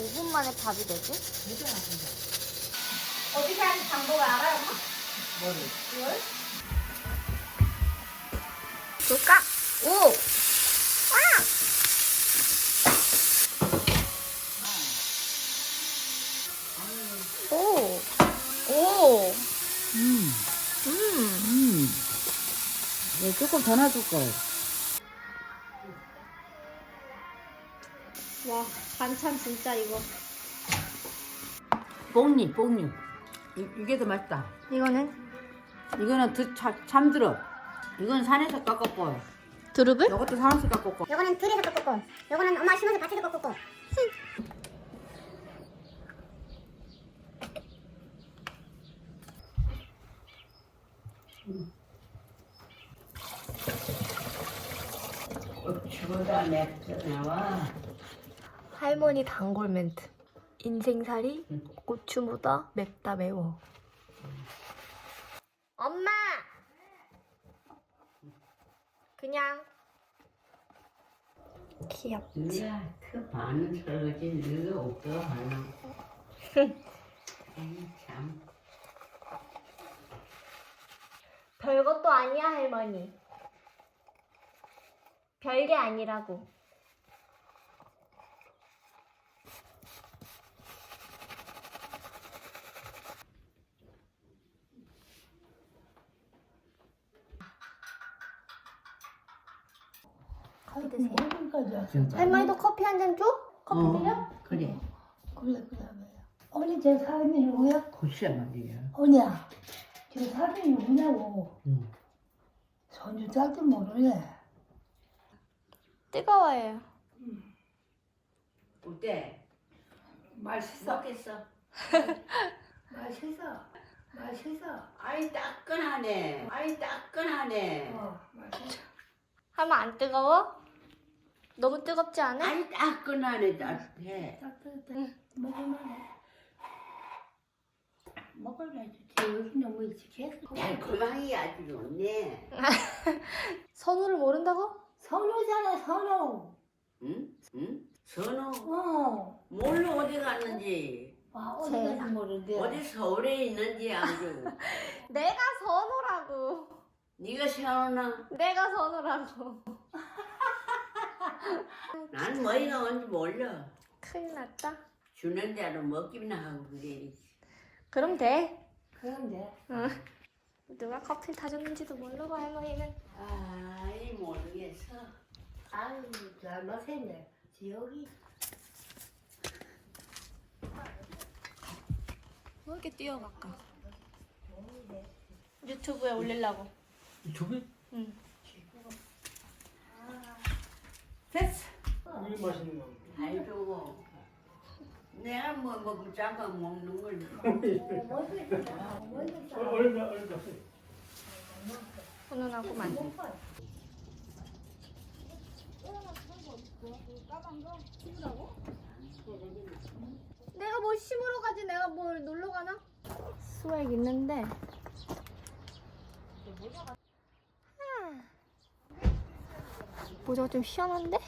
5분 만에 밥이 되지? 괜찮아, 근데. 어떻게 하는 방법을 알아요? 뭐를? 이걸? 볼까? 오! 와! 오! 오! 음, 음! 음. 네, 조금 더 놔둘 걸. 와, 반찬 진짜 이거. 뽕잎, 뽕잎. 이, 이게 더 맛있다. 이거는 이거는 드, 참, 참드럽. 이건 산에서 깎았고, 두릅을? 이것도 산에서 깎았고. 요거는 들에서 꺾었고 요거는 엄마 심어서 밭에서 꺾었고 고추보다 맵게 나와. 할머니 단골 멘트. 인생살이 고추보다 맵다 매워. 엄마! 그냥 귀엽지. 누가 그 반은 설거지 누가 없어 하나 아이 참 별것도 아니야 할머니. 별게 아니라고. 커피 드세요. 할머니도 커피 한 잔 줘? 커피 어, 드려? 그래 그래 그래 언니 저 사람이 누구야? 글쎄 말이야 언니야 저 사람이 누구냐고 응. 손주 짝도 모르네 뜨거워요. 어때? 맛있어 먹겠어? 맛있어 맛있어 아이 따끈하네 아이 따끈하네 어 맛있어 하면 안 뜨거워? 너무 뜨겁지 않아? 아이 따끈하네 따뜻해. 따뜻해. 먹을만해. 먹어야지 여기 너무 일찍했어 달콤하게 아주 좋네. 선우를 모른다고? 선우잖아 선우. 응? 응? 선우? 어. 몰라 어디 갔는지. 아, 어디 제- 가지 모르는데. 어디 서울에 있는지 아주. 내가 선우라고. 네가 세우나? 내가 선우라고. 난 뭐가 온지 몰라 큰일 났다. 주는 대로 먹기나 하고 그래 그럼 돼. 그런데 누가 커피를 타줬는지도 모르고 할머니는. 아이 모르겠어 아유 잘 마셨네 지역이 왜 이렇게 뛰어갈까? 유튜브에 올리려고. 저게 응. 됐어 맛있는 거. 아이고 내가 뭐 먹고 잡아 먹는 걸 어, 얼마 얼마. 훈훈하구만. 내가 뭘 심으러 가지 내가 뭘 놀러 가나? 수액 있는데 아. 모자가 좀 희한한데?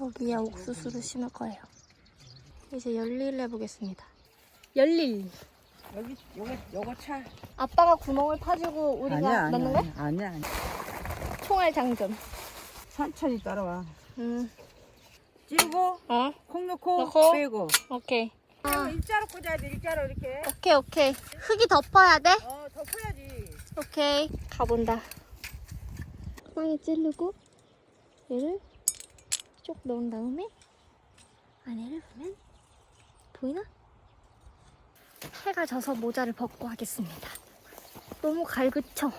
여기에 옥수수를 심을 거예요. 이제 열일 해보겠습니다. 열일. 여기, 요거, 요거 차. 아빠가 구멍을 파주고 우리가 넣는 거야? 아니야, 아니야. 총알 장전. 천천히 따라와. 음. 찌고, 어? 콩 넣고, 넣고. 빼고. 오케이. 아, 일자로 꽂아야 돼, 일자로 이렇게. 오케이 오케이. 흙이 덮어야 돼? 어, 덮어야지. 오케이. 가본다. 빵에 찌르고 얘를 쭉 넣은 다음에 안에를 보면 보이나? 해가 져서 모자를 벗고 하겠습니다. 너무 갈그쳐.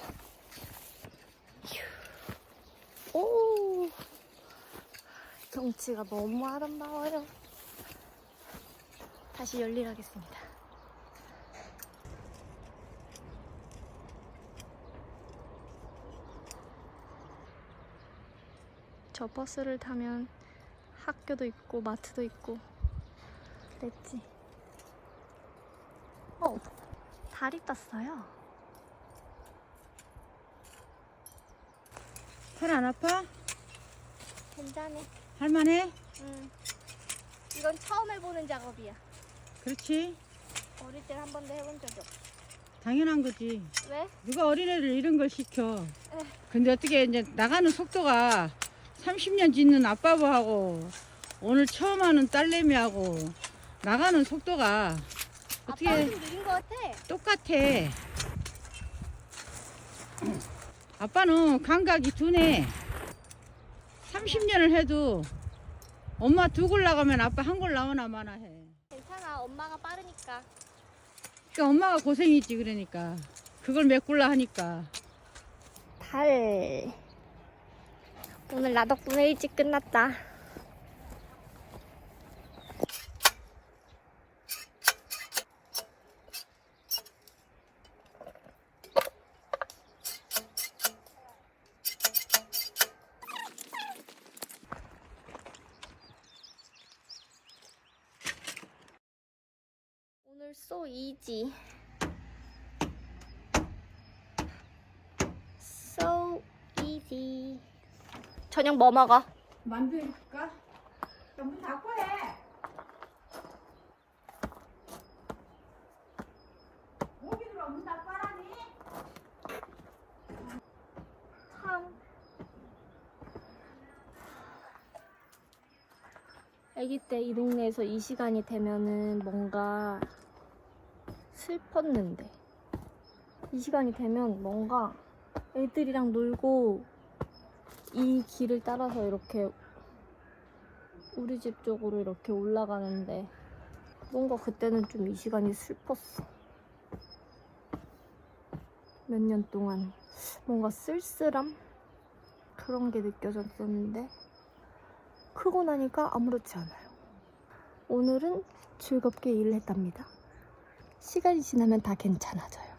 휴. 오. 경치가 너무 아름다워요. 다시 열일하겠습니다. 저 버스를 타면 학교도 있고 마트도 있고 그랬지. 어, 다리 땄어요. 팔안 아파? 괜찮네. 할만해? 응. 이건 처음 해보는 작업이야. 그렇지. 어릴 때 한 번도 해본 적이 없어. 당연한 거지. 왜? 누가 어린애들 이런 걸 시켜. 근데 어떻게 이제 나가는 속도가 30년 짓는 아빠하고 오늘 처음 하는 딸내미하고 나가는 속도가 어떻게 느린 것 같아. 똑같아. 아빠는 감각이 둔해. 30년을 해도 엄마 두 골 나가면 아빠 한 골 나오나 마나 해. 괜찮아. 엄마가 빠르니까. 그러니까 엄마가 고생이지 그러니까. 그걸 메꿀라 하니까. 달. 오늘 나 덕분에 일찍 끝났다. 오늘 so easy. So easy. 저녁 뭐 먹어? 만두 해줄까? 문 닫고 해. 목이 들어 문 닫고 하라니? 참. 아기 때 이 동네에서 이 시간이 되면은 뭔가 슬펐는데 이 시간이 되면 뭔가 애들이랑 놀고 이 길을 따라서 이렇게 우리 집 쪽으로 이렇게 올라가는데 뭔가 그때는 좀 이 시간이 슬펐어. 몇 년 동안 뭔가 쓸쓸함? 그런 게 느껴졌었는데 크고 나니까 아무렇지 않아요. 오늘은 즐겁게 일을 했답니다. 시간이 지나면 다 괜찮아져요.